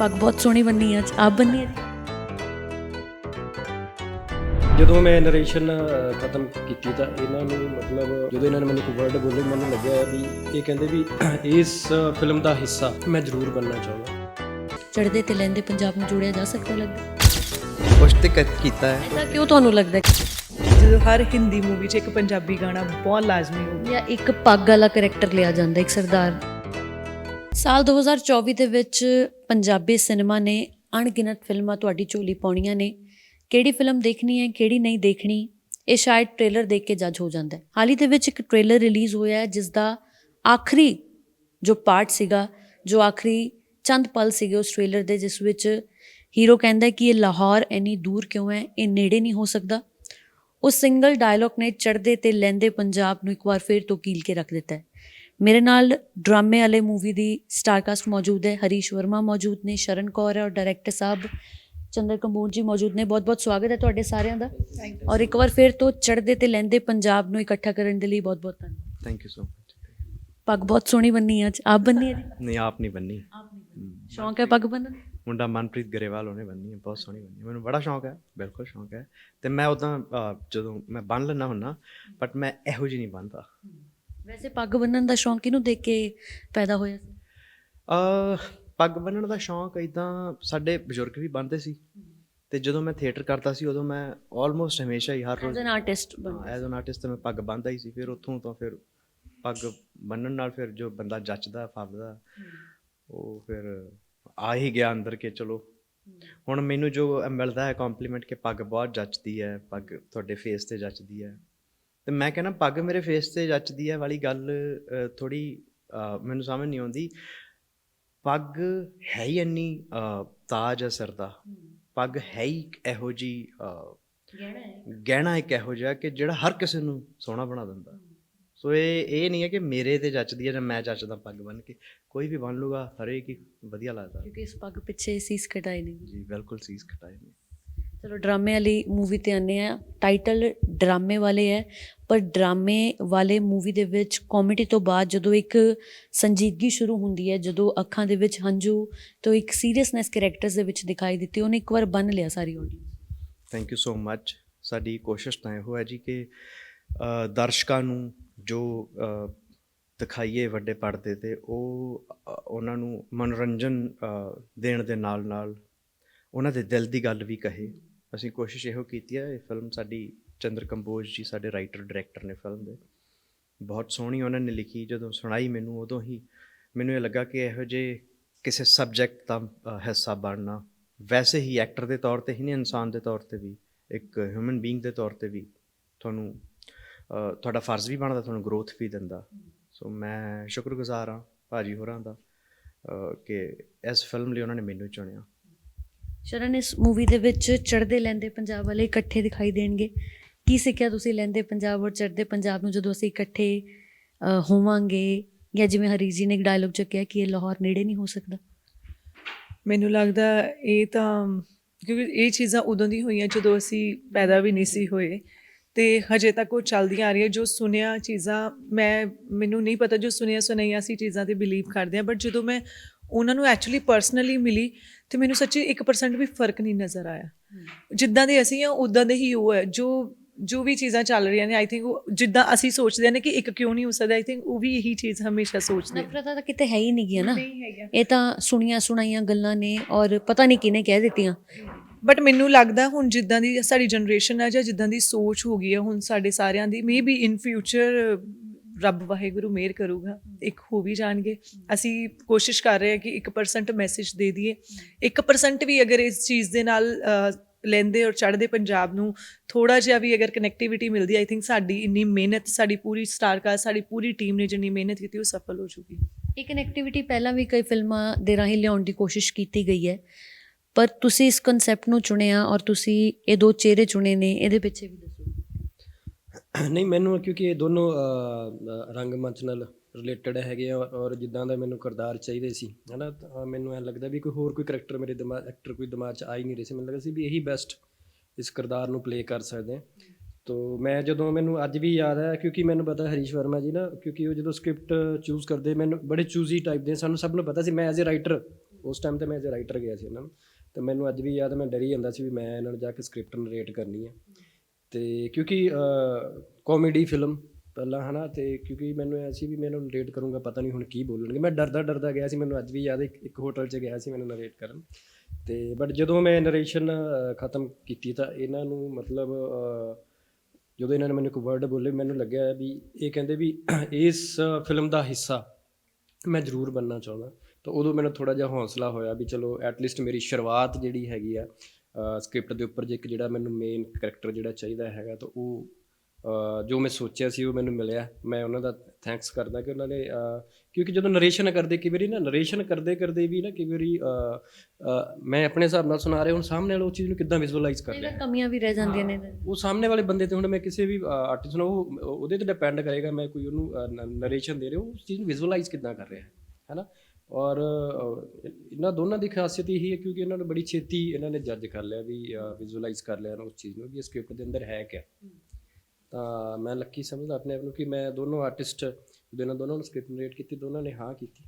ਪੱਗ ਬਹੁਤ ਸੋਹਣੀ ਬੰਨੀ ਅੱਜ ਆਪ ਬੰਨੀ ਹੈ ਜਦੋਂ ਮੈਂ ਨਰੇਸ਼ਨ ਖਤਮ ਕੀਤੀ ਤਾਂ ਇਹਨਾਂ ਨੂੰ ਮਤਲਬ ਜਦੋਂ ਇਹਨਾਂ ਨੇ ਮੈਨੂੰ ਕੋਈ ਵਰਡ ਬੋਲੇ ਮੈਨੂੰ ਲੱਗਿਆ ਵੀ ਇਹ ਕਹਿੰਦੇ ਵੀ ਇਸ ਫਿਲਮ ਦਾ ਹਿੱਸਾ ਮੈਂ ਜ਼ਰੂਰ ਬਣਨਾ ਚਾਹੁੰਦਾ। ਚੜਦੇ ਤੇ ਲੈਂਦੇ ਪੰਜਾਬ ਨੂੰ ਜੋੜਿਆ ਜਾ ਸਕਦਾ ਲੱਗਦਾ ਕੁਛ ਤੇ ਕੀਤਾ ਹੈ। ਐਸਾ ਕਿਉਂ ਤੁਹਾਨੂੰ ਲੱਗਦਾ ਹੈ? ਜਦੋਂ ਹਰ ਹਿੰਦੀ ਮੂਵੀ 'ਚ ਇੱਕ ਪੰਜਾਬੀ ਗਾਣਾ ਬਹੁਤ ਲਾਜ਼ਮੀ ਹੋ ਜਾਂ ਇੱਕ ਪੱਗ ਵਾਲਾ ਕੈਰੈਕਟਰ ਲਿਆ ਜਾਂਦਾ ਇੱਕ ਸਰਦਾਰ। ਸਾਲ 2024 ਦੇ ਵਿੱਚ ਪੰਜਾਬੀ ਸਿਨੇਮਾ ਨੇ ਅਣਗਿਣਤ ਫਿਲਮਾਂ ਤੁਹਾਡੀ ਝੋਲੀ ਪਾਉਣੀਆਂ ਨੇ। ਕਿਹੜੀ ਫਿਲਮ ਦੇਖਣੀ ਹੈ, ਕਿਹੜੀ ਨਹੀਂ ਦੇਖਣੀ, ਇਹ ਸ਼ਾਇਦ ਟ੍ਰੇਲਰ ਦੇਖ ਕੇ ਜੱਜ ਹੋ ਜਾਂਦਾ ਹੈ। ਹਾਲ ਹੀ ਦੇ ਵਿੱਚ ਇੱਕ ਟ੍ਰੇਲਰ ਰਿਲੀਜ਼ ਹੋਇਆ ਹੈ ਜਿਸ ਦਾ ਆਖਰੀ ਜੋ ਪਾਰਟ ਸੀਗਾ, ਜੋ ਆਖਰੀ ਚੰਦ ਪਲ ਸੀਗੇ ਉਸ ਟ੍ਰੇਲਰ ਦੇ, ਜਿਸ ਵਿੱਚ ਹੀਰੋ ਕਹਿੰਦਾ ਕਿ ਇਹ ਲਾਹੌਰ ਇੰਨੀ ਦੂਰ ਕਿਉਂ ਹੈ, ਇਹ ਨੇੜੇ ਨਹੀਂ ਹੋ ਸਕਦਾ। ਉਸ ਸਿੰਗਲ ਡਾਇਲੌਗ ਨੇ ਚੜਦੇ ਤੇ ਲੈਂਦੇ ਪੰਜਾਬ ਨੂੰ ਇੱਕ ਵਾਰ ਫੇਰ ਤੋਂ ਕੀਲ ਕੇ ਰੱਖ ਦਿੱਤਾ ਹੈ। ਮੇਰੇ ਨਾਲ ਡਰਾਮੇ ਵਾਲੇ ਮੂਵੀ ਦੀ ਸਟਾਰਕਾਸਟ ਮੌਜੂਦ ਹੈ ਹਰੀਸ਼ ਵਰਮਾ ਮੌਜੂਦ ਨੇ ਸ਼ਰਨ ਕੌਰ ਹੈ ਔਰ ਡਾਇਰੈਕਟਰ ਸਾਹਿਬ ਚੰਦਰ ਕੰਬੋਜ ਜੀ ਮੌਜੂਦ ਨੇ। ਬਹੁਤ ਬਹੁਤ ਸਵਾਗਤ ਹੈ ਤੁਹਾਡੇ ਸਾਰਿਆਂ ਦਾ। ਔਰ ਇੱਕ ਵਾਰ ਫੇਰ ਤੋਂ ਚੜਦੇ ਤੇ ਲੈਂਦੇ ਪੰਜਾਬ ਨੂੰ ਇਕੱਠਾ ਕਰਨ ਦੇ ਲਈ ਬਹੁਤ ਬਹੁਤ ਧੰਨਵਾਦ। ਥੈਂਕ ਯੂ ਸੋ ਮਚ ਪੱਗ ਬਹੁਤ ਸੋਹਣੀ ਬੰਨੀ ਅੱਜ। ਆਪ ਬੰਨੀ ਹੈ ਜੀ? ਨਹੀਂ ਆਪ ਨਹੀਂ ਬੰਨੀ। ਸ਼ੌਂਕ ਹੈ ਪੱਗ ਬੰਨਣ? ਮੁੰਡਾ ਮਨਪ੍ਰੀਤ ਗਰੇਵਾਲ ਉਹਨੇ ਬੰਨੀ ਹੈ ਬਹੁਤ ਸੋਹਣੀ ਬੰਨੀ। ਮੈਨੂੰ ਬੜਾ ਸ਼ੌਂਕ ਹੈ ਬਿਲਕੁਲ ਸ਼ੌਂਕ ਹੈ। ਤੇ ਮੈਂ ਉਦਾਂ ਜਦੋਂ ਮੈਂ ਬੰਨ ਲੈਣਾ ਹੁੰਨਾ ਬਟ ਮੈਂ ਇਹੋ ਜਿਹੀ ਨਹੀਂ ਬੰਨਦਾ। ਵੈਸੇ ਪੱਗ ਬੰਨਣ ਦਾ ਸ਼ੌਂਕ ਕਿਹਨੂੰ ਦੇਖ ਕੇ ਪੈਦਾ ਹੋਇਆ ਸੀ? ਅ ਪੱਗ ਬੰਨਣ ਦਾ ਸ਼ੌਂਕ ਇਦਾਂ ਸਾਡੇ ਬਜ਼ੁਰਗ ਵੀ ਬੰਨਦੇ ਸੀ ਤੇ ਜਦੋਂ ਮੈਂ ਥੀਏਟਰ ਕਰਦਾ ਸੀ ਉਦੋਂ ਮੈਂ ਆਲਮੋਸਟ ਹਮੇਸ਼ਾ ਹੀ ਹਰ ਐਜ਼ ਰੋਜ਼ ਐਨ ਆਰਟਿਸਟ ਬਣ ਐਜ਼ ਐਨ ਆਰਟਿਸਟ ਮੈਂ ਪੱਗ ਬੰਨਦਾ ਹੀ ਸੀ ਫਿਰ ਉੱਥੋਂ ਤੋਂ ਫਿਰ ਪੱਗ ਬੰਨਣ ਨਾਲ ਫਿਰ ਜੋ ਬੰਦਾ ਜੱਚਦਾ ਫੱਬਦਾ ਉਹ ਫਿਰ ਆ ਹੀ ਗਿਆ ਅੰਦਰ ਕੇ ਚਲੋ। ਹੁਣ ਮੈਨੂੰ ਜੋ ਮਿਲਦਾ ਹੈ ਕੰਪਲੀਮੈਂਟ ਕਿ ਪੱਗ ਬਹੁਤ ਜੱਚਦੀ ਹੈ ਪੱਗ ਤੁਹਾਡੇ ਫੇਸ ਤੇ ਜੱਚਦੀ ਹੈ। ਤੇ ਮੈਂ ਕਹਿੰਦਾ ਪੱਗ ਮੇਰੇ ਫੇਸ ਤੇ ਜੱਚਦੀ ਹੈ ਵਾਲੀ ਗੱਲ ਥੋੜੀ ਮੈਨੂੰ ਸਮਝ ਨਹੀਂ ਆਉਂਦੀ। ਪੱਗ ਹੈ ਹੀ ਇੰਨੀ ਤਾਜ ਹੈ ਸਿਰ ਦਾ। ਪੱਗ ਹੈ ਹੀ ਇਹੋ ਜੀ ਗਹਿਣਾ ਹੈ। ਗਹਿਣਾ ਇੱਕ ਇਹੋ ਜਿਹਾ ਕਿ ਜਿਹੜਾ ਹਰ ਕਿਸੇ ਨੂੰ ਸੋਹਣਾ ਬਣਾ ਦਿੰਦਾ। ਸੋ ਇਹ ਇਹ ਨਹੀਂ ਹੈ ਕਿ ਮੇਰੇ ਤੇ ਜੱਚਦੀ ਹੈ ਜਾਂ ਮੈਂ ਜੱਚਦਾ ਪੱਗ ਬੰਨ ਕੇ। ਕੋਈ ਵੀ ਬੰਨ ਲੂਗਾ ਹਰੇਕ ਹੀ ਵਧੀਆ ਲੱਗਦਾ। ਕਿਉਂਕਿ ਇਸ ਪੱਗ ਪਿੱਛੇ ਸੀਸ ਕਟਾਈ ਨਹੀਂ। ਜੀ ਬਿਲਕੁਲ ਸੀਸ ਕਟਾਏ ਨੇ ਚਲੋ ਡਰਾਮੇ ਵਾਲੀ ਮੂਵੀ ਤੇ ਆਨੇ ਆ ਟਾਈਟਲ ਡਰਾਮੇ ਵਾਲੇ ਹੈ, ਪਰ ਡਰਾਮੇ ਵਾਲੇ ਮੂਵੀ ਦੇ ਵਿੱਚ ਕਾਮੇਡੀ ਤੋਂ ਬਾਅਦ ਜਦੋਂ ਇੱਕ ਸੰਜੀਦਗੀ ਸ਼ੁਰੂ ਹੁੰਦੀ ਹੈ, ਜਦੋਂ ਅੱਖਾਂ ਦੇ ਵਿੱਚ ਹੰਝੂ ਤੋਂ ਇੱਕ ਸੀਰੀਅਸਨੈਸ ਕੈਰੈਕਟਰਸ ਦੇ ਵਿੱਚ ਦਿਖਾਈ ਦਿੱਤੀ, ਉਹਨੇ ਇੱਕ ਵਾਰ ਬੰਨ ਲਿਆ ਸਾਰੀ audience thank you so much ਸਾਡੀ ਕੋਸ਼ਿਸ਼ ਤਾਂ ਇਹੋ ਹੈ ਜੀ ਕਿ ਦਰਸ਼ਕਾਂ ਨੂੰ ਜੋ ਦਿਖਾਈਏ ਵੱਡੇ ਪਰਦੇ ਤੇ, ਉਹ ਉਹਨਾਂ ਨੂੰ ਮਨੋਰੰਜਨ ਦੇਣ ਦੇ ਨਾਲ ਨਾਲ ਉਹਨਾਂ ਦੇ ਦਿਲ ਦੀ ਗੱਲ ਵੀ ਕਹੇ। ਅਸੀਂ ਕੋਸ਼ਿਸ਼ ਇਹੋ ਕੀਤੀ ਹੈ ਇਹ ਫਿਲਮ ਸਾਡੀ ਚੰਦਰ ਕੰਬੋਜ ਜੀ, ਸਾਡੇ ਰਾਈਟਰ ਡਾਇਰੈਕਟਰ ਨੇ ਫਿਲਮ ਦੇ। ਬਹੁਤ ਸੋਹਣੀ ਉਹਨਾਂ ਨੇ ਲਿਖੀ, ਜਦੋਂ ਸੁਣਾਈ ਮੈਨੂੰ, ਉਦੋਂ ਹੀ ਮੈਨੂੰ ਇਹ ਲੱਗਾ ਕਿ ਇਹੋ ਜਿਹੇ ਕਿਸੇ ਸਬਜੈਕਟ ਦਾ ਹਿੱਸਾ ਬਣਨਾ। ਵੈਸੇ ਹੀ ਐਕਟਰ ਦੇ ਤੌਰ ਤੇ ਹੀ ਨਹੀਂ, ਇਨਸਾਨ ਦੇ ਤੌਰ ਤੇ ਵੀ, ਇੱਕ ਹਿਊਮਨ ਬੀਇੰਗ ਦੇ ਤੌਰ ਤੇ ਵੀ ਤੁਹਾਨੂੰ ਤੁਹਾਡਾ ਫਰਜ਼ ਵੀ ਬਣਦਾ, ਤੁਹਾਨੂੰ ਗਰੋਥ ਵੀ ਦਿੰਦਾ। ਸੋ ਮੈਂ ਸ਼ੁਕਰਗੁਜ਼ਾਰ ਹਾਂ ਭਾਜੀ ਹੋਰਾਂ ਦਾ ਕਿ ਇਸ ਫਿਲਮ ਲਈ ਉਹਨਾਂ ਨੇ ਮੈਨੂੰ ਚੁਣਿਆ। ਸ਼ਰਨ ਇਸ ਮੂਵੀ ਦੇ ਵਿੱਚ ਚੜਦੇ ਲੈਂਦੇ ਪੰਜਾਬ ਵਾਲੇ ਇਕੱਠੇ ਦਿਖਾਈ ਦੇਣਗੇ। ਕੀ ਸਿੱਖਿਆ ਤੁਸੀਂ ਲੈਂਦੇ ਪੰਜਾਬ ਔਰ ਚੜਦੇ ਪੰਜਾਬ ਨੂੰ ਜਦੋਂ ਅਸੀਂ ਇਕੱਠੇ ਅ, ਹੋਵਾਂਗੇ? ਜਾਂ ਜਿਵੇਂ ਹਰੀ ਜੀ ਨੇ ਇੱਕ ਡਾਇਲੋਗ ਚ ਕਿ ਇਹ ਲਾਹੌਰ ਨੇੜੇ ਨਹੀਂ ਹੋ ਸਕਦਾ। ਮੈਨੂੰ ਲੱਗਦਾ ਇਹ ਤਾਂ ਕਿਉਂਕਿ ਇਹ ਚੀਜ਼ਾਂ ਉਦੋਂ ਦੀ ਹੋਈਆਂ ਜਦੋਂ ਅਸੀਂ ਪੈਦਾ ਵੀ ਨਹੀਂ ਸੀ ਹੋਏ। ਤੇ ਹਜੇ ਤੱਕ ਉਹ ਚੱਲਦੀਆਂ ਆ ਰਹੀਆਂ। ਜੋ ਸੁਣਿਆ ਚੀਜ਼ਾਂ ਮੈਂ ਮੈਨੂੰ ਨਹੀਂ ਪਤਾ ਜੋ ਸੁਣਿਆ ਸੁਣਾਈਆਂ ਸੀ ਚੀਜ਼ਾਂ ਤੇ ਬਿਲੀਵ ਕਰਦੇ ਆ ਬਟ ਜਦੋਂ ਮੈਂ ਉਹਨਾਂ ਨੂੰ ਐਕਚੁਅਲੀ ਪਰਸਨਲੀ ਮਿਲੀ ਤੇ ਮੈਨੂੰ ਸੱਚੀ 1% ਵੀ ਫ਼ਰਕ ਨਹੀਂ ਨਜ਼ਰ ਆਇਆ। ਜਿੱਦਾਂ ਦੇ ਅਸੀਂ ਆ ਉਦਾਂ ਦੇ ਹੀ ਉਹ ਹੈ। ਜੋ ਜੋ ਵੀ ਚੀਜ਼ਾਂ ਚੱਲ ਰਹੀਆਂ ਨੇ ਆਈ ਥਿੰਕ ਜਿੱਦਾਂ ਅਸੀਂ ਸੋਚਦੇ ਨੇ ਕਿ ਇੱਕ ਕਿਉਂ ਨਹੀਂ ਹੋ ਸਕਦਾ ਆਈ ਥਿੰਕ ਉਹ ਵੀ ਇਹੀ ਚੀਜ਼ ਹਮੇਸ਼ਾ ਸੋਚਦੇ ਨੇ ਨਫ਼ਰਤ ਤਾਂ ਕਿਤੇ ਹੈ ਹੀ ਨਹੀਂ ਗਿਆ ਨਾ। ਇਹ ਤਾਂ ਸੁਣੀਆਂ ਸੁਣਾਈਆਂ ਗੱਲਾਂ ਨੇ ਔਰ ਪਤਾ ਨਹੀਂ ਕਿਹਨੇ ਕਹਿ ਦਿੱਤੀਆਂ। ਬਟ ਮੈਨੂੰ ਲੱਗਦਾ ਹੁਣ ਜਿੱਦਾਂ ਦੀ ਸਾਡੀ ਜਨਰੇਸ਼ਨ ਹੈ ਜਾਂ ਜਿੱਦਾਂ ਦੀ ਸੋਚ ਹੋ ਗਈ ਹੈ ਹੁਣ ਸਾਡੇ ਸਾਰਿਆਂ ਦੀ ਮੇਬੀ ਇਨ ਫਿਊਚਰ ਰੱਬ ਵਾਹਿਗੁਰੂ ਮਿਹਰ ਕਰੂਗਾ ਇੱਕ ਹੋ ਵੀ ਜਾਣਗੇ। ਅਸੀਂ ਕੋਸ਼ਿਸ਼ ਕਰ ਰਹੇ ਹਾਂ ਕਿ 1% ਮੈਸੇਜ ਦੇ ਦਈਏ। 1% ਵੀ ਅਗਰ ਇਸ ਚੀਜ਼ ਦੇ ਨਾਲ ਲੈਂਦੇ ਔਰ ਚੜ੍ਹਦੇ ਪੰਜਾਬ ਨੂੰ ਥੋੜਾ ਜਿਹਾ ਵੀ ਅਗਰ ਕਨੈਕਟੀਵਿਟੀ ਮਿਲਦੀ ਆਈ ਥਿੰਕ ਸਾਡੀ ਇੰਨੀ ਮਿਹਨਤ ਸਾਡੀ ਪੂਰੀ ਸਟਾਰਕਾਸਟ ਸਾਡੀ ਪੂਰੀ ਟੀਮ ਨੇ ਜਿੰਨੀ ਮਿਹਨਤ ਕੀਤੀ ਉਹ ਸਫਲ ਹੋ ਜੂਗੀ ਇਹ ਕਨੈਕਟੀਵਿਟੀ ਪਹਿਲਾਂ ਵੀ ਕਈ ਫਿਲਮਾਂ ਦੇ ਰਾਹੀਂ ਲਿਆਉਣ ਦੀ ਕੋਸ਼ਿਸ਼ ਕੀਤੀ ਗਈ ਹੈ ਪਰ ਤੁਸੀਂ ਇਸ ਕਨਸੈਪਟ ਨੂੰ ਚੁਣਿਆ ਔਰ ਤੁਸੀਂ ਇਹ ਦੋ ਚਿਹਰੇ ਚੁਣੇ ਨੇ ਇਹਦੇ ਪਿੱਛੇ ਵੀ ਨਹੀਂ ਮੈਨੂੰ ਕਿਉਂਕਿ ਇਹ ਦੋਨੋਂ ਅ, ਅ, ਰੰਗਮੰਚ ਨਾਲ ਰਿਲੇਟਡ ਹੈਗੇ ਆ ਔਰ ਜਿੱਦਾਂ ਦਾ ਮੈਨੂੰ ਕਿਰਦਾਰ ਚਾਹੀਦੇ ਸੀ ਹਨਾ? ਤਾਂ ਮੈਨੂੰ ਐ ਲੱਗਦਾ ਵੀ ਕੋਈ ਹੋਰ ਕੋਈ ਕਰੈਕਟਰ ਮੇਰੇ ਦਿਮਾਗ ਐਕਟਰ ਕੋਈ ਦਿਮਾਗ 'ਚ ਆ ਹੀ ਨਹੀਂ ਰਹੇ ਸੀ। ਮੈਨੂੰ ਲੱਗਦਾ ਸੀ ਵੀ ਇਹੀ ਬੈਸਟ ਇਸ ਕਿਰਦਾਰ ਨੂੰ ਪਲੇ ਕਰ ਸਕਦੇ ਆ। ਤੋ ਮੈਂ ਜਦੋਂ ਮੈਨੂੰ ਅੱਜ ਵੀ ਯਾਦ ਹੈ ਕਿਉਂਕਿ ਮੈਨੂੰ ਪਤਾ ਹਰੀਸ਼ ਵਰਮਾ ਜੀ ਨਾ ਕਿਉਂਕਿ ਉਹ ਜਦੋਂ ਸਕ੍ਰਿਪਟ ਚੂਜ਼ ਕਰਦੇ ਮੈਨੂੰ ਬੜੇ ਚੂਜ਼ੀ ਟਾਈਪ ਦੇ ਸਾਨੂੰ ਸਭ ਨੂੰ ਪਤਾ ਸੀ ਮੈਂ ਐਜ਼ ਅ ਰਾਈਟਰ ਉਸ ਟਾਈਮ ਤੇ ਮੈਂ ਐਜ਼ ਰਾਈਟਰ ਗਿਆ ਸੀ ਇਹਨਾਂ ਨੂੰ ਤੇ ਮੈਨੂੰ ਅੱਜ ਵੀ ਯਾਦ ਹੈ, ਮੈਂ ਡਰੀ ਜਾਂਦਾ ਸੀ ਵੀ ਮੈਂ ਇਹਨਾਂ ਨੂੰ ਜਾ ਕੇ ਸਕ੍ਰਿਪਟ ਨਰੇਟ ਕਰਨੀ ਹੈ ਤੇ ਕਿਉਂਕਿ ਕਾਮੇਡੀ ਫਿਲਮ ਪਹਿਲਾਂ ਹਨਾ ਤੇ ਕਿਉਂਕਿ ਮੈਨੂੰ ਐ ਸੀ ਵੀ ਮੈਂ ਇਹਨੂੰ ਰੇਟ ਕਰੂੰਗਾ ਪਤਾ ਨਹੀਂ ਹੁਣ ਕੀ ਬੋਲਣਗੇ। ਮੈਂ ਡਰਦਾ ਡਰਦਾ ਗਿਆ ਸੀ ਮੈਨੂੰ ਅੱਜ ਵੀ ਯਾਦ ਹੈ, ਇੱਕ ਹੋਟਲ 'ਚ ਗਿਆ ਸੀ ਮੈਨੂੰ ਨਰੇਟ ਕਰਨ। ਤੇ ਬਟ ਜਦੋਂ ਮੈਂ ਨਰੇਸ਼ਨ ਖਤਮ ਕੀਤੀ ਤਾਂ ਇਹਨਾਂ ਨੂੰ ਮਤਲਬ ਜਦੋਂ ਇਹਨਾਂ ਨੇ ਮੈਨੂੰ ਇੱਕ ਵਰਡ ਬੋਲੇ ਮੈਨੂੰ ਲੱਗਿਆ ਵੀ ਇਹ ਕਹਿੰਦੇ ਵੀ ਇਸ ਫਿਲਮ ਦਾ ਹਿੱਸਾ ਮੈਂ ਜ਼ਰੂਰ ਬਣਨਾ ਚਾਹੁੰਦਾ। ਤਾਂ ਉਦੋਂ ਮੈਨੂੰ ਥੋੜਾ ਜਿਹਾ ਹੌਸਲਾ ਹੋਇਆ ਵੀ ਚਲੋ ਐਟਲੀਸਟ ਮੇਰੀ ਸ਼ੁਰੂਆਤ ਜਿਹੜੀ ਹੈਗੀ ਆ ਸਕ੍ਰਿਪਟ ਦੇ ਉੱਪਰ ਜੇ ਇੱਕ ਜਿਹੜਾ ਮੈਨੂੰ ਮੇਨ ਕੈਰੈਕਟਰ ਜਿਹੜਾ ਚਾਹੀਦਾ ਹੈਗਾ ਤਾਂ ਉਹ ਜੋ ਮੈਂ ਸੋਚਿਆ ਸੀ ਉਹ ਮੈਨੂੰ ਮਿਲਿਆ। ਮੈਂ ਉਹਨਾਂ ਦਾ ਥੈਂਕਸ ਕਰਦਾ ਕਿ ਉਹਨਾਂ ਨੇ ਕਿਉਂਕਿ ਜਦੋਂ ਨਰੇਸ਼ਨ ਕਰਦੇ ਕਈ ਵਾਰੀ ਨਾ ਨਰੇਸ਼ਨ ਕਰਦੇ ਕਰਦੇ ਵੀ ਨਾ ਕਈ ਵਾਰੀ ਮੈਂ ਆਪਣੇ ਹਿਸਾਬ ਨਾਲ ਸੁਣਾ ਰਿਹਾ ਹੁਣ ਸਾਹਮਣੇ ਵਾਲਾ ਉਹ ਚੀਜ਼ ਨੂੰ ਕਿੱਦਾਂ ਵਿਜ਼ੂਅਲਾਈਜ਼ ਕਰ ਰਿਹਾ। ਕਮੀਆਂ ਵੀ ਰਹਿ ਜਾਂਦੀਆਂ ਨੇ। ਉਹ ਸਾਹਮਣੇ ਵਾਲੇ ਬੰਦੇ ਤੇ ਹੁਣ ਮੈਂ ਕਿਸੇ ਵੀ ਆਰਟਿਸਟ ਨੂੰ ਉਹ ਉਹਦੇ ਤੇ ਡਿਪੈਂਡ ਕਰੇਗਾ ਮੈਂ ਕੋਈ ਉਹਨੂੰ ਨਰੇਸ਼ਨ ਦੇ ਰਿਹਾ ਉਸ ਚੀਜ਼ ਨੂੰ ਵਿਜ਼ੂਅਲਾਈਜ਼ ਕਿੱਦਾਂ ਕਰ ਰਿਹਾ ਹੈ ਹੈਨਾ ਔਰ ਇਹਨਾਂ ਦੋਨਾਂ ਦੀ ਖਾਸੀਅਤ ਇਹੀ ਹੈ ਕਿਉਂਕਿ ਇਹਨਾਂ ਨੇ ਬੜੀ ਛੇਤੀ ਇਹਨਾਂ ਨੇ ਜੱਜ ਕਰ ਲਿਆ ਵੀ ਵਿਜ਼ੂਅਲਾਈਜ਼ ਕਰ ਲਿਆ ਉਸ ਚੀਜ਼ ਨੂੰ ਵੀ ਸਕ੍ਰਿਪਟ ਦੇ ਅੰਦਰ ਹੈ ਕਿਆ। ਤਾਂ ਮੈਂ ਲੱਕੀ ਸਮਝਦਾ ਆਪਣੇ ਆਪ ਨੂੰ ਕਿ ਮੈਂ ਦੋਨੋਂ ਆਰਟਿਸਟ ਦੋਨਾਂ ਨੂੰ ਸਕ੍ਰਿਪਟ ਨਰੇਟ ਕੀਤੀ ਦੋਨਾਂ ਨੇ ਹਾਂ ਕੀਤੀ।